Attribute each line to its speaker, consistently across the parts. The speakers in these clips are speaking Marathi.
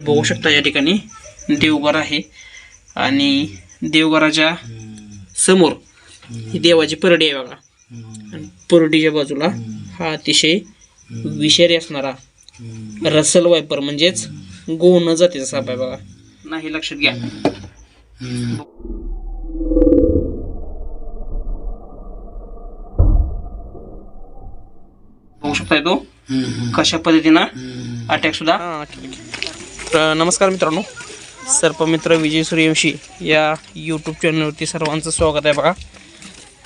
Speaker 1: बघू शकता या ठिकाणी देवघर आहे. आणि देवघराच्या समोर ही देवाची परडी आहे बघा. आणि परडीच्या बाजूला हा अतिशय विषारी असणारा रसल वायपर म्हणजेच गोण जातीचा साप आहे बघा. नाही लक्षात घ्या. बघू शकता तो? कशा पद्धतीनं अटॅक सुद्धा तर नमस्कार मित्रांनो. सर्पमित्र विजय सूर्यवंशी या यूट्यूब चॅनलवरती सर्वांचं स्वागत आहे बघा.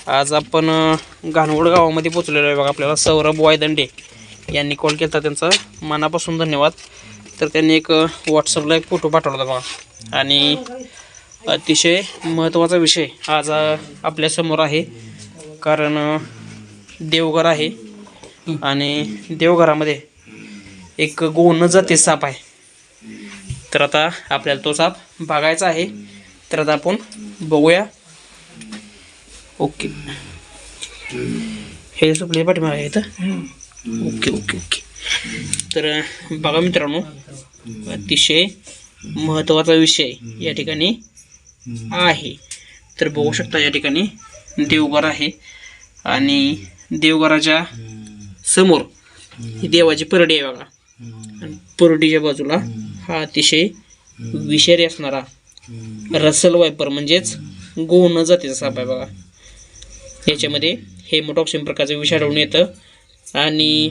Speaker 1: आज आपण घाणवड गावामध्ये पोचलेलो आहे बघा आपल्याला. सौरभ वायदंडे यांनी कॉल केला त्यांचा. मनापासून धन्यवाद. तर त्यांनी एक व्हॉट्सअपला एक फोटो पाठवला होता बघा. आणि अतिशय महत्त्वाचा विषय आज आपल्यासमोर आहे. कारण देवघर आहे. आणि देवघरामध्ये एक गोण जाते साप आहे. तर आता आपल्याला तो साप बघायचा आहे. तर आता आपण बघूया. ओके. हे आपले पाठीमागे आहे इथं ओके ओके ओके. तर बघा मित्रांनो अतिशय महत्त्वाचा विषय या ठिकाणी आहे. तर बघू शकता या ठिकाणी देवघर आहे. आणि देवघराच्या समोर ही देवाची परडी आहे बघा. आणि परडीच्या बाजूला हा अतिशय विषारी असणारा रसल वायपर म्हणजेच गोण जातीचा साप आहे बघा. याच्यामध्ये हेमोटॉक्सिन प्रकारचं विष आढळून येतं. आणि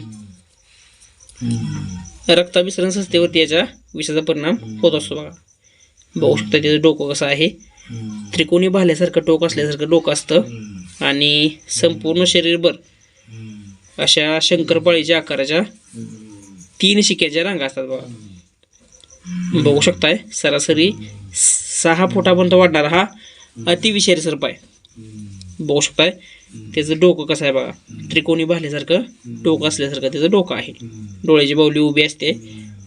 Speaker 1: रक्ताभिसरण संस्थेवरती याचा विषाचा परिणाम होत असतो बघा. बघू शकता त्याचं डोकं कसं आहे. त्रिकोणी भाल्यासारखं टोक असल्यासारखं डोकं असतं. आणि संपूर्ण शरीरभर अशा शंकरपाळीच्या आकाराच्या तीन शिक्याच्या रांगा असतात बघा. बघू शकताय. सरासरी सहा फुटापर्यंत वाढणारा हा अतिविषारी सर्प आहे. बघू शकताय. त्याचं डोकं कसं आहे बघा. त्रिकोणी भाल्यासारखं डोकं असल्यासारखं त्याचं डोकं आहे. डोळ्याची बावली उभी असते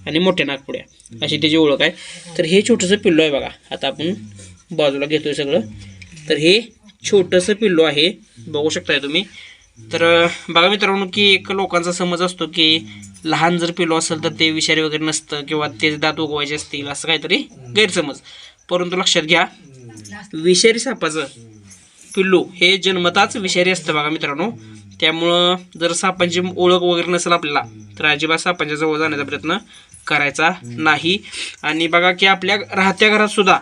Speaker 1: आणि मोठ्या नागपुड्या. अशी त्याची ओळख आहे. तर हे छोटंसं पिल्लू आहे बघा. आता आपण बाजूला घेतोय सगळं. तर हे छोटंसं पिल्लू आहे. बघू शकताय तुम्ही. तर बघा मित्रांनो की एक लोकांचा समज असतो की लहान जर पिल्लू असेल तर ते विषारी वगैरे नसतं किंवा ते दात उगवायचे असतील असं काहीतरी गैरसमज. परंतु लक्षात घ्या विषारी सापाचं पिल्लू हे जन्मताच विषारी असतं बघा मित्रांनो. त्यामुळं जर सापांची ओळख वगैरे नसेल आपल्याला तर अजिबात सापांच्या जवळ जाण्याचा प्रयत्न करायचा नाही. आणि बघा की आपल्या राहत्या घरात सुद्धा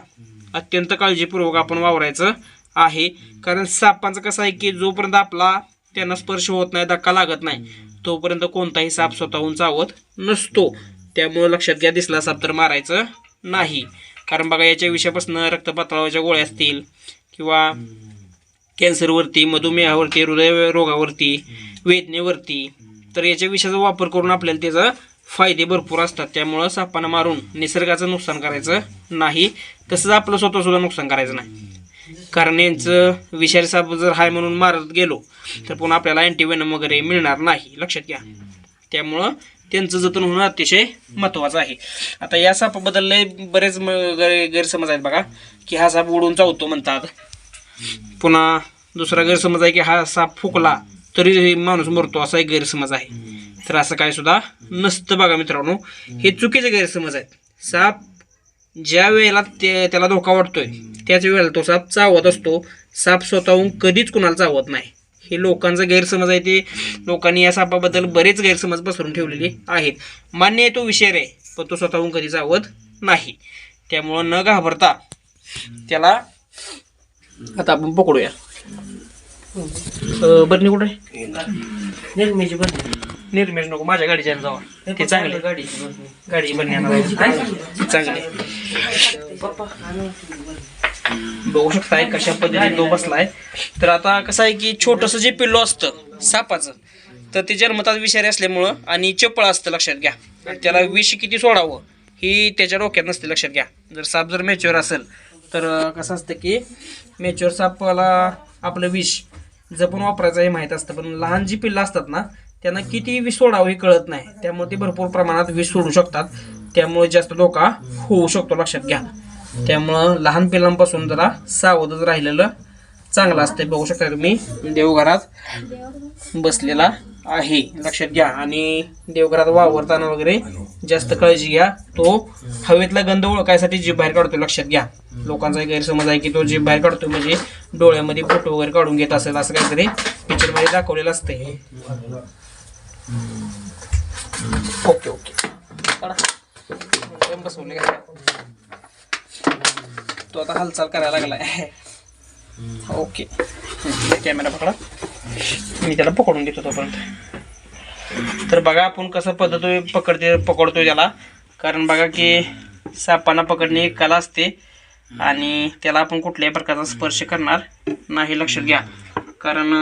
Speaker 1: अत्यंत काळजीपूर्वक आपण वावरायचं आहे. कारण सापांचं कसं आहे की जोपर्यंत आपला त्यांना स्पर्श होत नाही धक्का लागत नाही तोपर्यंत कोणताही साप स्वतःहून चावत नसतो. त्यामुळं लक्षात घ्या दिसला साप तर मारायचं नाही. कारण बघा याच्या विषयापासून रक्तपातळाच्या गोळ्या असतील किंवा कॅन्सरवरती मधुमेहावरती हृदय रोगावरती वेदनेवरती तर याच्या विषयाचा वापर करून आपल्याला त्याचा फायदे भरपूर असतात. त्यामुळं सापांना मारून निसर्गाचं नुकसान करायचं नाही. तसंच आपलं स्वतःसुद्धा नुकसान करायचं नाही. कारण यांचं विषारी साप जर हाय म्हणून मारत गेलो तर पुन्हा आपल्याला अँटीवेनम वगैरे मिळणार नाही. लक्षात घ्या. त्यामुळं त्यांचं जतन होणं अतिशय महत्त्वाचं आहे. आता या सापाबद्दल लय बरेच म- गैर- गैरसमज आहेत बघा की हा साप उडून चावतो म्हणतात. पुन्हा दुसरा गैरसमज आहे की हा साप फुकला तरी माणूस मरतो असा एक गैरसमज आहे. तर असं काय सुद्धा नसतं बघा मित्रांनो. हे चुकीचे गैरसमज आहेत. साप ज्या वेळेला ते त्याला धोका वाटतोय त्याच वेळेला तो साप चावत असतो. साप स्वतःहून कधीच कुणाला चावत नाही. हे लोकांचा गैरसमज आहे ते. लोकांनी या सापाबद्दल बरेच गैरसमज पसरून ठेवलेले आहेत. मान्य आहे तो विषय आहे पण तो स्वतःहून कधी चावत नाही. त्यामुळं न घाबरता त्याला आता आपण पकडूया. बरणी कुठे निर्मेची बरणी निर्मेश नको माझ्या गाडीच्या जावा. ते चांगले गाडी गाडी बरणी चांगली बघू शकताय कशा पद्धतीने तो बसलाय. तर आता कसं आहे की छोटंसं जे पिल्लो असतं सापाचं तर ते जन्मतात विषारी असल्यामुळं आणि चपळ असतं लक्षात घ्या. त्याला विष किती सोडावं ही त्याच्या डोक्यात नसते लक्षात घ्या. जर साप जर मॅच्युअर असेल तर कसं असतं की मॅच्युअर सापाला आपलं विष जपून वापरायचं हे माहीत असतं पण लहान जी पिल्लं असतात ना त्यांना किती विष सोडावं हे कळत नाही. त्यामुळे ते भरपूर प्रमाणात विष सोडू शकतात. त्यामुळे जास्त धोका होऊ शकतो लक्षात घ्या. त्यामुळं लहान पिलांपासून जरा सावधच राहिलेलं चांगलं असतंय. बघू शकता तुम्ही देवघरात बसलेला आहे. लक्षात घ्या. आणि देवघरात वावरताना वगैरे जास्त काळजी घ्या. तो हवेतला गंध ओळखायसाठी जीभ बाहेर काढतो लक्षात घ्या. लोकांचा एक गैरसमज आहे की तो जीभ बाहेर काढतो म्हणजे डोळ्यामध्ये फोटो वगैरे काढून घेत असेल असं काहीतरी पिक्चरमध्ये दाखवलेलं असतंय. Okay okay. बसवले तो आता हालचाल करायला लागलाय. ओके. कॅमेरा पकडा. मी त्याला पकडून घेतो तोपर्यंत. तर बघा आपण कसं पद्धती पकडते पकडतोय त्याला. कारण बघा की सापांना पकडणे एक कला असते आणि त्याला आपण कुठल्याही प्रकारचा स्पर्श करणार नाही लक्षात घ्या. कारण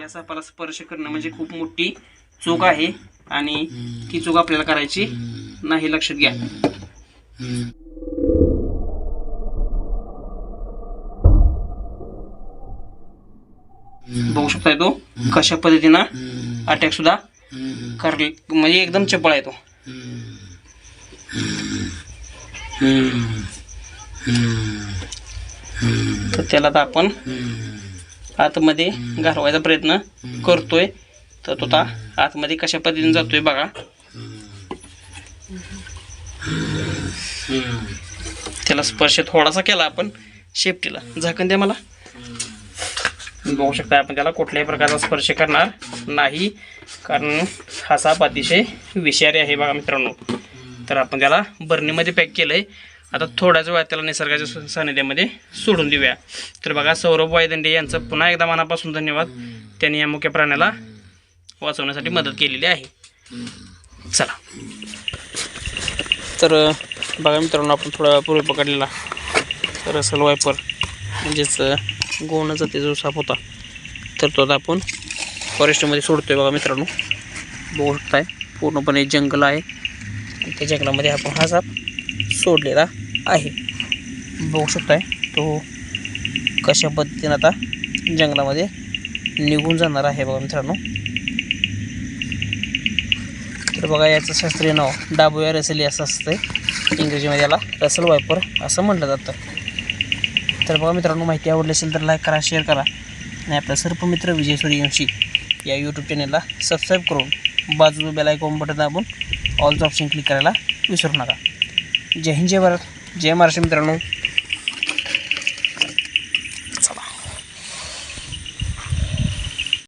Speaker 1: या सापाला स्पर्श करणं म्हणजे खूप मोठी चूक आहे आणि ती चूक आपल्याला करायची नाही लक्षात घ्या. बघू शकताय तो. कशा पद्धतीनं अटॅक सुद्धा कर म्हणजे एकदम चपळ आहे तो. तर त्याला आता आपण आतमध्ये घालवायचा प्रयत्न करतोय. तर तो आता आतमध्ये कशा पद्धतीने जातोय बघा. त्याला स्पर्श थोडासा केला आपण. शेपटीला झाकण द्या मला. बघू शकता आपण त्याला कुठल्याही प्रकारचा स्पर्श करणार नाही. कारण हा साप अतिशय विषारी आहे बघा मित्रांनो. तर आपण त्याला बर्नीमध्ये पॅक केलं आहे आता थोड्याच वेळात त्याला निसर्गाच्या सानिध्यामध्ये सोडून देऊया. तर बघा सौरभ वायदंडे यांचं पुन्हा एकदा मनापासून धन्यवाद. त्यांनी या मुख्य प्राण्याला वाचवण्यासाठी मदत केलेली आहे. चला. तर बघा मित्रांनो आपण थोडा पूर्वी पकडलेला रसल वायपर म्हणजेच अ, गोवण जातीचा जो साप होता. तर तो आता आपण फॉरेस्टमध्ये सोडतोय बघा मित्रांनो. बघू शकताय पूर्णपणे जंगल आहे. त्या जंगलामध्ये आपण हा साप सोडलेला आहे. बघू शकताय तो कशा पद्धतीने आता जंगलामध्ये निघून जाणार आहे बघा मित्रांनो. तर बघा याचं शास्त्रीय नाव डाबोया रसली असं असतं इंग्रजीमध्ये याला रसल वायपर असं म्हटलं जातं. तर बघा मित्रांनो माहिती आवडली असेल तर लाईक करा शेअर करा. आणि आपला सर्प मित्र विजय सूर्यवंशी या यूट्यूब चॅनलला सबस्क्राईब करून बाजू बेल आयकॉन बटन दाबून ऑलचं ऑप्शन क्लिक करायला विसरू नका. जय हिंद जय भारत. जय महाराष्ट्र मित्रांनो.